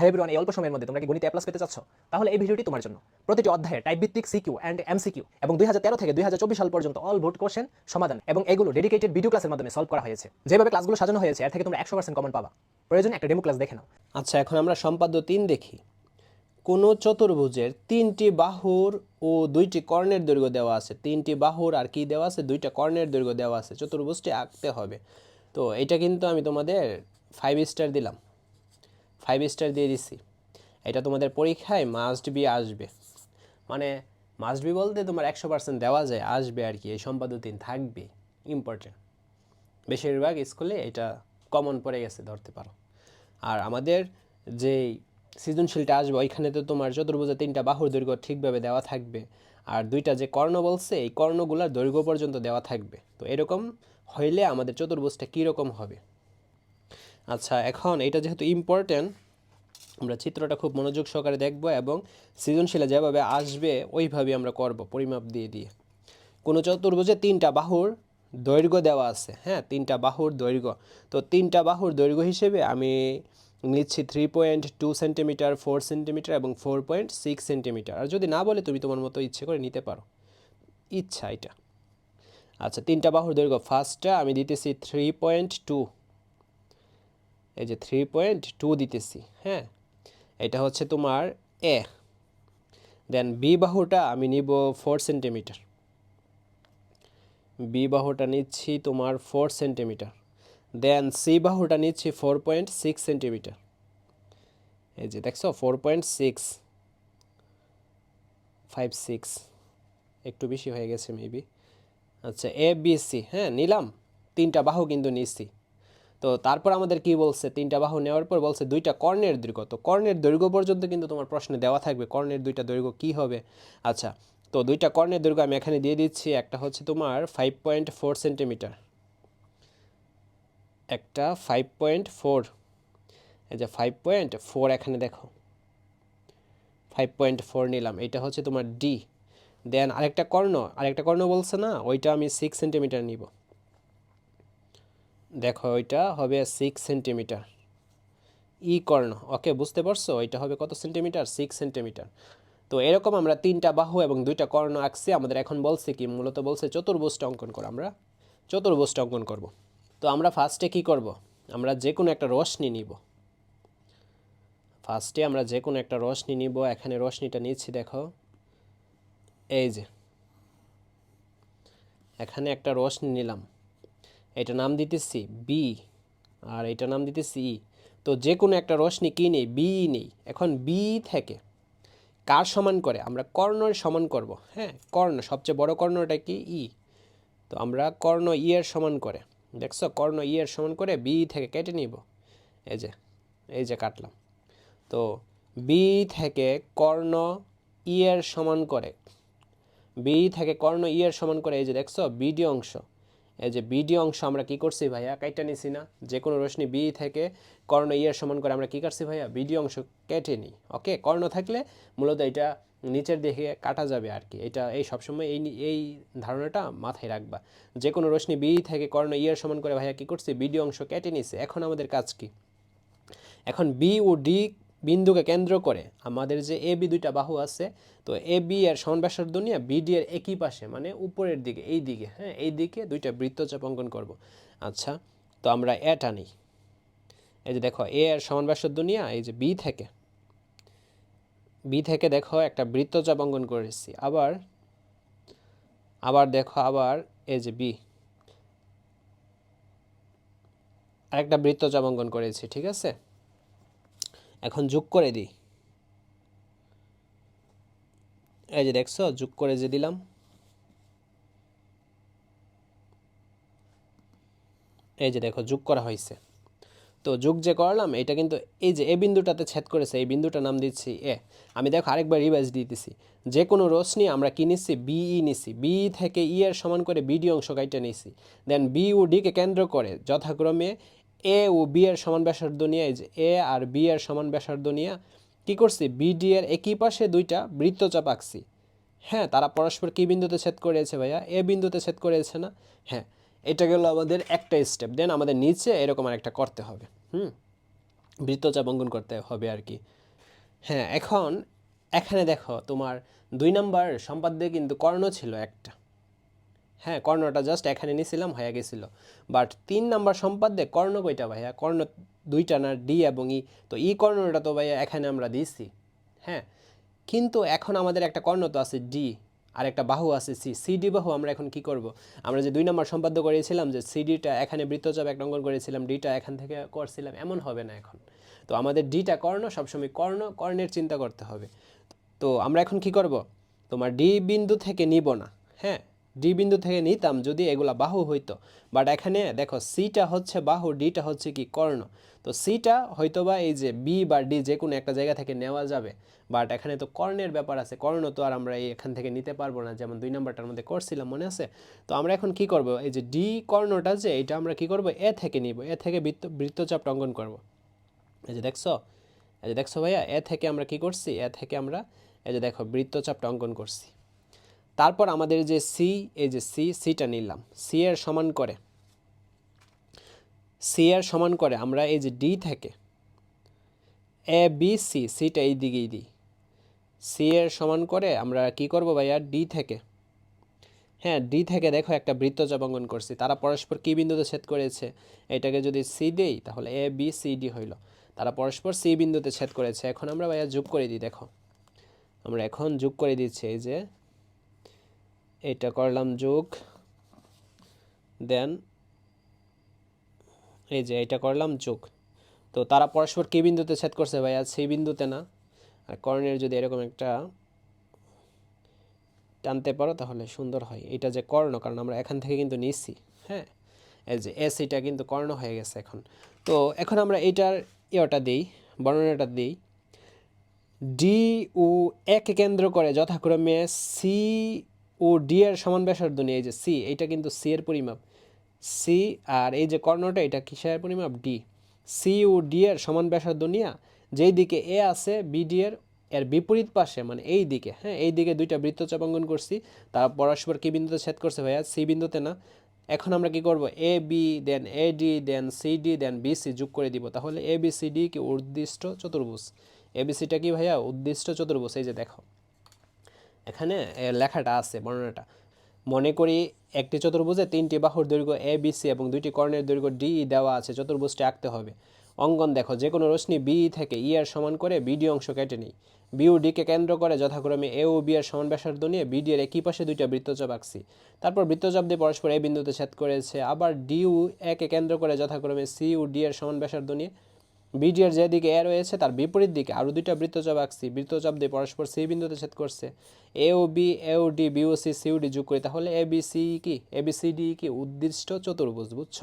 Hi everyone এই অল্প সময়ের মধ্যে তোমরা কি গণিতে প্লাস পেতে চাচ্ছ? তাহলে এই ভিডিওটি তোমার জন্য। প্রতিটি অধ্যায়ে টাইপ ভিত্তিক সিকিউ অ্যান্ড এমসিকিউ এবং দুই হাজার তেরো থেকে দুই হাজার চব্বিশ সাল পর্যন্ত অল ভোট কোশ্চেন সমাধান এবং এগুলো ডেডিকেটেড ভিডিও ক্লাসের মাধ্যমে সলভ করা হয়েছে। যেভাবে ক্লাসগুলো সাজানো হয়েছে, এর থেকে তোমরা একশো পার্সেন্ট কমন পাবা। প্রয়োজন একটা ডেমো ক্লাস দেখে নাও। আচ্ছা এখন আমরা সম্পাদ্য তিন দেখি। কোনো চতুর্ভুজের তিনটি বাহুর ও দুইটি কর্ণের দৈর্ঘ্য দেওয়া আছে। তিনটি বাহুর আর কি দেওয়া আছে? দুইটা কর্ণের দৈর্ঘ্য দেওয়া আছে। চতুর্ভুজটি আঁকতে হবে। তো এটা কিন্তু আমি তোমাদের ফাইভ স্টার দিলাম। ফাইভ স্টার দিয়ে দিছি। এটা তোমাদের পরীক্ষায় মাস্ট বি আসবে। মানে মাস্ট বি বলতে তোমার একশো পার্সেন্ট দেওয়া যায়, আসবে আর কি, এই সম্পাদ্য তিন থাকবে ইম্পর্টেন্ট বেশিরভাগ স্কুলে এটা কমন পড়ে গেছে, ধরতে পারো। আর আমাদের যেই সৃজনশীলটা আসবে, ওইখানে তো তোমার চতুর্ভুজে তিনটা বাহুর দৈর্ঘ্য ঠিকভাবে দেওয়া থাকবে। আর দুইটা যে কর্ণ বলছে, এই কর্ণগুলোর দৈর্ঘ্য পর্যন্ত দেওয়া থাকবে। তো এরকম হইলে আমাদের চতুর্ভুজটা কীরকম হবে? আচ্ছা এখন এটা যেহেতু ইম্পর্ট্যান্ট আমরা চিত্রটা খুব মনোযোগ সহকারে দেখব এবং সৃজনশীলে যেভাবে আসবে ওইভাবে আমরা করব, পরিমাপ দিয়ে দিয়ে। কোনো চতুর্ভুজে তিনটা বাহুর দৈর্ঘ্য দেওয়া আছে হ্যাঁ তিনটা বাহুর দৈর্ঘ্য। তো তিনটা বাহুর দৈর্ঘ্য হিসেবে আমি নিচ্ছি three point two centimetre four centimetre এবং ফোর পয়েন্ট সিক্স সেন্টিমিটার আর যদি না বলে, তুমি তোমার মতো ইচ্ছে করে নিতে পারো। ইচ্ছা এটা। আচ্ছা তিনটা বাহুর দৈর্ঘ্য ফার্স্টটা আমি দিতেছি থ্রি পয়েন্ট টু এই যে থ্রি পয়েন্ট টু দিতেছি হ্যাঁ? এটা হচ্ছে তোমার এ দেন বি বাহুটা আমি নিব ফোর সেন্টিমিটার বি বাহুটা নিচ্ছি তোমার ফোর সেন্টিমিটার দেন সি বাহুটা নিচ্ছি ফোর পয়েন্ট সিক্স সেন্টিমিটার এই যে দেখছ four point six five six একটু বেশি হয়ে গেছে মেবি আচ্ছা এ বি সি হ্যাঁ নিলাম। তিনটা বাহু কিন্তু নিচ্ছি। তো তারপর আমাদের কি বলছে? তিনটা বাহু নেওয়ার পর বলছে দুইটা কর্ণের দৈর্ঘ্য। তো কর্ণের দৈর্ঘ্য পর্যন্ত কিন্তু তোমার প্রশ্নে দেওয়া থাকবে, কর্ণের দুইটা দৈর্ঘ্য কি হবে? আচ্ছা তো দুইটা কর্ণের দৈর্ঘ্য আমি এখানে দিয়ে দিচ্ছি, একটা হচ্ছে তোমার ফাইভ পয়েন্ট ফোর সেন্টিমিটার একটা ফাইভ পয়েন্ট ফোর এই যে ফাইভ পয়েন্ট ফোর এখানে দেখো। ফাইভ পয়েন্ট ফোর নিলাম এটা হচ্ছে তোমার ডি দেন আরেকটা কর্ণ আরেকটা কর্ণ বলছে না, ওইটা আমি সিক্স সেন্টিমিটার নিব। দেখো, ওইটা হবে সিক্স সেন্টিমিটার ই কর্ণ ওকে বুঝতে পারছ? ওইটা হবে কত সেন্টিমিটার সিক্স সেন্টিমিটার তো এরকম আমরা তিনটা বাহু এবং দুইটা কর্ণ আঁকছি। আমাদের এখন বলছে কি, মূলত বলছে চতুর্ভুজটা অঙ্কন করো আমরা। চতুর্ভুজটা অঙ্কন করব। তো আমরা ফার্স্টে কি করব? আমরা যে কোনো একটা রশ্মি নিব। ফার্স্টে আমরা যে কোনো একটা রশ্মি নিব। এখানে রশ্মিটা নিচ্ছি, দেখো। এই যে। এখানে একটা রশ্মি নিলাম। এটা নাম দিতেছি বি আর এটা নাম দিতেছি ই তো যে কোনো একটা রশ্মি কী নেই? বি নেই। এখন বি থেকে কার সমান করে? আমরা কর্ণের সমান করব হ্যাঁ? কর্ণ, সবচেয়ে বড় কর্ণটা কি? ই তো আমরা কর্ণ ই এর সমান করে। দেখছ? কর্ণ ই এর সমান করে বি থেকে কেটে নিব। এই যে এই যে কাটলাম। তো বি থেকে কর্ণ ই এর সমান করে। বি থেকে কর্ণ ই এর সমান করে, এই যে দেখছ? বিডি অংশ। এই যে বিডি অংশ আমরা কি করছি ভাইয়া? কাইটা নিছি না। যে কোনো রশ্মি বি থেকে কর্ণ ই এর সমান করে আমরা কি করছি ভাইয়া? বিডি অংশ কেটে নিই। ওকে কর্ণ থাকলে মূলত এটা নিচের দিকে কাটা যাবে আর কি এটা এই সবসময় এই এই ধারণাটা মাথায় রাখবা। যে কোনো রশ্মি বি থেকে কর্ণ ই এর সমান করে ভাইয়া কি করছি? বিডি অংশ কেটে নিছে। এখন আমাদের কাজ কি? এখন বি ও ডি বিন্দুকে কেন্দ্র করে। আমাদের যে এ বি দুইটা বাহু আছে, তো এ বি এর সমান ব্যাসার্ধ নিয়ে বিডি এর একই পাশে মানে উপরের দিকে, এই দিকে হ্যাঁ এই দিকে দুইটা বৃত্তচাপ অঙ্কন করব। আচ্ছা তো আমরা এটা নিই। এই যে দেখো এ এর সমান ব্যাসার্ধ নিয়ে, এই যে বি থেকে বি থেকে দেখো একটা বৃত্তচাপ অঙ্কন করেছি। আবার আবার দেখো, আবার এই যে বি আরেকটা বৃত্তচাপ অঙ্কন করেছি, ঠিক আছে? এখন যোগ করে দিই। এই যে দেখছ, যোগ করে যে দিলাম। এই যে দেখো, যোগ করা হয়েছে। তো যোগ যে করলাম, এটা কিন্তু এই যে এ বিন্দুটাতে ছেদ করেছে, এই বিন্দুটার নাম দিচ্ছি এ। আমি দেখো আরেকবার রিভাইজ দিতেছি। যে কোনো রশ্মি আমরা কি নিচ্ছি? বিই নিচ্ছি। বি থেকে ই এর সমান করে বিডি অংশ কাইটা নিচ্ছি। দেন বি ও ডিকে কেন্দ্র করে যথাক্রমে এ ও বি এর সমান ব্যাসার্ধ নিয়ে এই যে এ আর বি এর সমান ব্যাসার্ধ নিয়ে কী করছি? বিডি এর একই পাশে দুইটা বৃত্তচাপ আঁকছি। হ্যাঁ তারা পরস্পর কী বিন্দুতে ছেদ করেছে ভাইয়া? এ বিন্দুতে ছেদ করেছে না? হ্যাঁ এটা গেল আমাদের একটা স্টেপ দেন আমাদের নিচে এরকম আর একটা করতে হবে, হুম? বৃত্তচাপ অঙ্কন করতে হবে আর কি। হ্যাঁ এখন এখানে দেখো তোমার দুই নাম্বার সম্পাদ্যে কিন্তু কর্ণ ছিল একটা। হ্যাঁ কর্ণটা জাস্ট এখানে নিয়েছিলাম হয়ে গেছিল। বাট তিন নাম্বার সম্পাদ্যে কর্ণ কয়টা ভাইয়া? কর্ণ দুইটা না, ডি এবং ই। তো ই কর্ণটা তো ভাইয়া এখানে আমরা দিয়েছি হ্যাঁ কিন্তু এখন আমাদের একটা কর্ণ তো আছে ডি, আর একটা বাহু আছে সি। সিডি বাহু আমরা এখন কি করব? আমরা যে দুই নম্বর সম্পাদ্য করেছিলাম, যে সিডিটা এখানে বৃত্তচাপ এক অঙ্কন করেছিলাম, ডিটা এখান থেকে করছিলাম, এমন হবে না এখন। তো আমাদের ডিটা কর্ণ, সবসময় কর্ণ, কর্ণের চিন্তা করতে হবে। তো আমরা এখন কি করব? তোমার ডি বিন্দু থেকে নিব না। হ্যাঁ ডি বিন্দু থেকে নিতাম যদি এগুলা বাহু হইতো। বাট এখানে দেখো সিটা হচ্ছে বাহু ডিটা হচ্ছে কি কর্ণ। তো সিটা হয়তোবা এই যে বি বা ডি যে কোনো একটা জায়গা থেকে নেওয়া যাবে। বাট এখানে তো কর্ণের ব্যাপার আছে। কর্ণ তো আর আমরা এই এখান থেকে নিতে পারব না। যেমন দুই নাম্বারটার মধ্যে করছিলাম, মনে আছে? তো আমরা এখন কি করব? এই যে ডি কর্ণটা যে, এটা আমরা কি করব? এ থেকে নিব। এ থেকে বৃত্ত বৃত্তচাপ অঙ্কন করব। এই যে দেখছ? এই যে দেখছ ভাইয়া? এ থেকে আমরা কি করছি? এ থেকে আমরা, এই যে দেখো, বৃত্তচাপটা অঙ্কন করছি। তারপর আমাদের যে সি এই যে সি সিটা নিলাম। সি এর সমান করে। সি এর সমান করে আমরা এই যে ডি থেকে এ বি সি সিটা এই দিকেই দিই। সি এর সমান করে আমরা কি করব ভাইয়া? ডি থেকে। হ্যাঁ ডি থেকে দেখো একটা বৃত্তচাপ অঙ্কন করছি। তারা পরস্পর কী বিন্দুতে ছেদ করেছে? এটাকে যদি সি দেই, তাহলে এ বি সি ডি হইল। তারা পরস্পর সি বিন্দুতে ছেদ করেছে। এখন আমরা ভাইয়া যোগ করে দিই, দেখো। আমরা এখন যোগ করে দিচ্ছি এই যে এটা করলাম যোগ দেন এই যে এটা করলাম যোগ। তো তারা পরস্পর কী বিন্দুতে ছেদ করছে ভাইয়া? সেই বিন্দুতে না। আর কর্ণের যদি এরকম একটা টানতে পারো তাহলে সুন্দর হয়। এটা যে কর্ণ, কারণ আমরা এখান থেকে কিন্তু নিচ্ছি হ্যাঁ? এই যে এস এটা কিন্তু কর্ণ হয়ে গেছে এখন। তো এখন আমরা এইটার ইয়েটা দিই, বর্ণনাটা দিই। ডি ও একে কেন্দ্র করে যথাক্রমে সি ও ডি এর সমান ব্যাসার্ধ নিয়ে, এই যে সি, এইটা কিন্তু সি এর পরিমাপ। সি আর এই যে কর্ণটা, এটা কিসের পরিমাপ? ডি। সি ও ডি এর সমান ব্যাসার্ধ নিয়ে, যেই দিকে এ আছে বিডি এর এর বিপরীত পাশে মানে এই দিকে হ্যাঁ এই দিকে দুইটা বৃত্তচাপ অঙ্কন করছি, তারা পরস্পর কি বিন্দুতে ছেদ করছে ভাইয়া? সি বিন্দুতে না। এখন আমরা কি করব? A, B, then A, D, then C, D, then B, C যোগ করে দিব, তাহলে এ, বি, সি, ডি কি উদ্দিষ্ট চতুর্ভুজ। এ, বি সিটা কি ভাইয়া? উদ্দিষ্ট চতুর্ভুজ, এই যে দেখো। এখানে লেখাটা আছে, বর্ণনাটা। মনে করি একটি চতুর্ভুজে তিনটি বাহুর দৈর্ঘ্য এ বি সি এবং দুইটি কর্ণের দৈর্ঘ্য ডি দেওয়া আছে, চতুর্ভুজটি আঁকতে হবে। অঙ্গন দেখো, যে কোনো রশ্মি বি থেকে ই এর সমান করে বিডি অংশ কেটে নেই। বি ও ডিকে কেন্দ্র করে যথাক্রমে এ ও বি এর সমান ব্যাসার্ধ নিয়ে বিডি এর একই পাশে দুইটা বৃত্তচাপ আঁকছি। তারপর বৃত্তচাপ দিয়ে পরস্পর এ বিন্দুতে ছেদ করেছে, আবার ডি ও একে কেন্দ্র করে যথাক্রমে সি ও ডি এর সমান ব্যাসার্ধ নিয়ে বিডি এর যেদিকে এ রয়েছে, তার বিপরীত দিকে আরও দুইটা বৃত্তচাপ আঁকছি। বৃত্তচাপ দিয়ে পরস্পর সি বিন্দুতে ছেদ করছে। A O B, A O D, B O C C O D যোগ করি, তাহলে এ বি সি কি? এ বি সি ডি কি? উদ্দিষ্ট চতুর্ভুজ, বুঝছ?